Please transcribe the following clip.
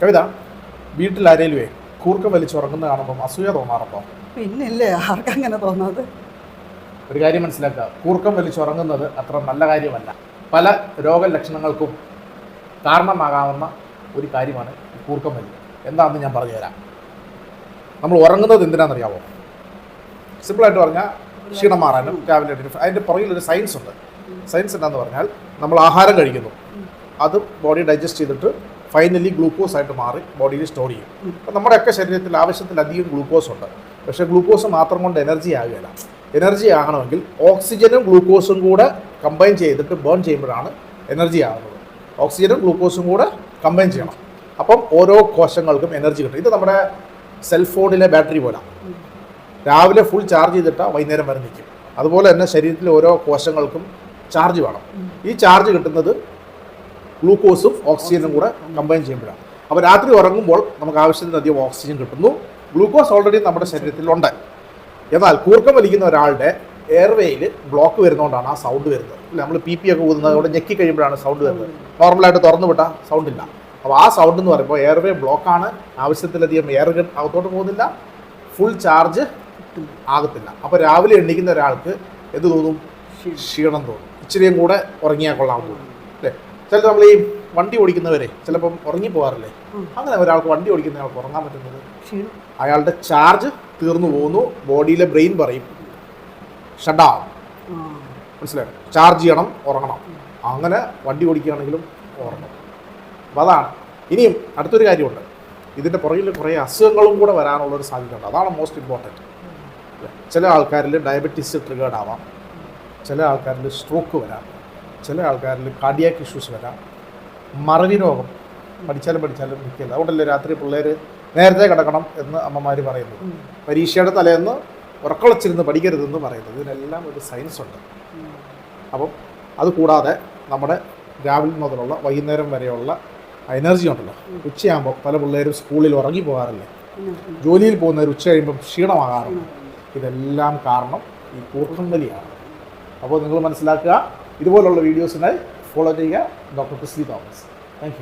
കവിത വീട്ടിൽ ആരേലുവേ കൂർക്കം വലിച്ചുറങ്ങുന്ന കാണുമ്പോൾ അസൂയ തോന്നാറുണ്ടോ? പിന്നില്ലേ ആർക്കങ്ങനെ തോന്നാതെ? ഒരു കാര്യം മനസ്സിലാക്കുക കൂർക്കം വലിച്ചുറങ്ങുന്നത് അത്ര നല്ല കാര്യമല്ല. പല രോഗലക്ഷണങ്ങൾക്കും കാരണമാകാവുന്ന ഒരു കാര്യമാണ് ഈ കൂർക്കം വലി. എന്താണെന്ന് ഞാൻ പറഞ്ഞുതരാം. നമ്മൾ ഉറങ്ങുന്നത് എന്തിനാണെന്നറിയാമോ സിമ്പിളായിട്ട് പറഞ്ഞാൽ ക്ഷീണം മാറാനും രാവിലെ അതിന്റെ പുറകിൽ ഒരു സയൻസ് ഉണ്ട്. സയൻസ് എന്താണെന്ന് പറഞ്ഞാൽ നമ്മൾ ആഹാരം കഴിക്കുന്നു. അത് ബോഡി ഡൈജസ്റ്റ് ചെയ്തിട്ട് ഫൈനലി ഗ്ലൂക്കോസ് ആയിട്ട് മാറി ബോഡിയിൽ സ്റ്റോർ ചെയ്യും. അപ്പം നമ്മുടെയൊക്കെ ശരീരത്തിൽ ആവശ്യത്തിലധികം ഗ്ലൂക്കോസ് ഉണ്ട്. പക്ഷേ ഗ്ലൂക്കോസ് മാത്രം കൊണ്ട് എനർജി ആകുകയില്ല. എനർജി ആകണമെങ്കിൽ ഓക്സിജനും ഗ്ലൂക്കോസും കൂടെ കമ്പൈൻ ചെയ്തിട്ട് ബേൺ ചെയ്യുമ്പോഴാണ് എനർജി ആകുന്നത് ഓക്സിജനും ഗ്ലൂക്കോസും കൂടെ കമ്പൈൻ ചെയ്യണം. അപ്പം ഓരോ കോശങ്ങൾക്കും എനർജി കിട്ടും. ഇത് നമ്മുടെ സെൽഫോണിലെ ബാറ്ററി പോലെ രാവിലെ ഫുൾ ചാർജ് ചെയ്തിട്ടാൽ വൈകുന്നേരം വരെ നിൽക്കും. അതുപോലെ തന്നെ ശരീരത്തിലെ ഓരോ കോശങ്ങൾക്കും ചാർജ് വേണം. ഈ ചാർജ് കിട്ടുന്നത് ഗ്ലൂക്കോസും ഓക്സിജനും കൂടെ കമ്പൈൻ ചെയ്യുമ്പോഴാണ്. അപ്പോൾ രാത്രി ഉറങ്ങുമ്പോൾ നമുക്ക് ആവശ്യത്തിനധികം ഓക്സിജൻ കിട്ടുന്നു. ഗ്ലൂക്കോസ് ഓൾറെഡി നമ്മുടെ ശരീരത്തിലുണ്ട്. എന്നാൽ കൂർക്കം വലിക്കുന്ന ഒരാളുടെ എയർവേയിൽ ബ്ലോക്ക് വരുന്നതുകൊണ്ടാണ് ആ സൗണ്ട് വരുന്നത്. നമ്മൾ പി പി ഒക്കെ ഊതുന്നത് അവിടെ ഞെക്കി കഴിയുമ്പോഴാണ് സൗണ്ട് വരുന്നത്. നോർമലായിട്ട് തുറന്നു വിട്ടാൽ സൗണ്ട് ഇല്ല. അപ്പോൾ ആ സൗണ്ട് എന്ന് പറയുമ്പോൾ എയർവേ ബ്ലോക്കാണ് ആവശ്യത്തിലധികം എയർ അകത്തോട്ട് പോകുന്നില്ല. ഫുൾ ചാർജ് ആകത്തില്ല. അപ്പോൾ രാവിലെ എണ്ണിക്കുന്ന ഒരാൾക്ക് എന്ത് തോന്നും? ക്ഷീണം തോന്നും. ഇച്ചിരിയും കൂടെ ഉറങ്ങിയാൽ കൊള്ളാൻ തോന്നും അല്ലേ? ചില നമ്മൾ ഈ വണ്ടി ഓടിക്കുന്നവരെ ചിലപ്പം ഉറങ്ങി പോകാറില്ലേ അങ്ങനെ ഒരാൾക്ക് വണ്ടി ഓടിക്കുന്ന ആൾക്ക് ഉറങ്ങാൻ പറ്റുന്നത്. അയാളുടെ ചാർജ് തീർന്നു പോകുന്നു ബോഡിയിലെ ബ്രെയിൻ പറയും ഷഡാ മനസ്സിലായോ? ചാർജ് ചെയ്യണം ഉറങ്ങണം. അങ്ങനെ വണ്ടി ഓടിക്കുകയാണെങ്കിലും ഉറങ്ങണം അപ്പം അതാണ്. ഇനിയും അടുത്തൊരു കാര്യമുണ്ട്. ഇതിന്റെ പുറകിൽ കുറേ അസുഖങ്ങളും കൂടെ വരാനുള്ളൊരു സാധ്യതയുണ്ട്. അതാണ് മോസ്റ്റ് ഇമ്പോർട്ടന്റ് ചില ആൾക്കാരിൽ ഡയബറ്റീസ് ട്രിഗേർഡ് ആവാം. ചില ആൾക്കാരിൽ സ്ട്രോക്ക് വരാം. ചില ആൾക്കാരിൽ കാർഡിയാക് ഇഷ്യൂസ് വരാം. മറവി രോഗം പഠിച്ചാലും പഠിച്ചാലും നിൽക്കില്ല. അതുകൊണ്ടല്ലേ രാത്രി പിള്ളേർ നേരത്തെ കിടക്കണം എന്ന് അമ്മമാർ പറയുന്നത്. പരീക്ഷയുടെ തലേന്ന് ഉറക്കളച്ചിരുന്ന് പഠിക്കരുതെന്ന് പറയുന്നത്. ഇതിനെല്ലാം ഒരു സയൻസ് ഉണ്ട്. അപ്പം അത് കൂടാതെ നമ്മുടെ രാവിലെ മുതലുള്ള വൈകുന്നേരം വരെയുള്ള എനർജി ഉണ്ടല്ലോ. ഉച്ചയാകുമ്പോൾ പല പിള്ളേരും സ്കൂളിൽ ഉറങ്ങി പോകാറില്ലേ. ജോലിയിൽ പോകുന്നവർ ഉച്ച കഴിയുമ്പം ക്ഷീണമാകാറുണ്ട്. ഇതെല്ലാം കാരണം ഈ കൂർക്കം വലിയാണ് അപ്പോൾ നിങ്ങൾ മനസ്സിലാക്കുക ഇതുപോലുള്ള വീഡിയോസിനായി ഫോളോ ചെയ്യുക. Doctor Crisly Thomas thank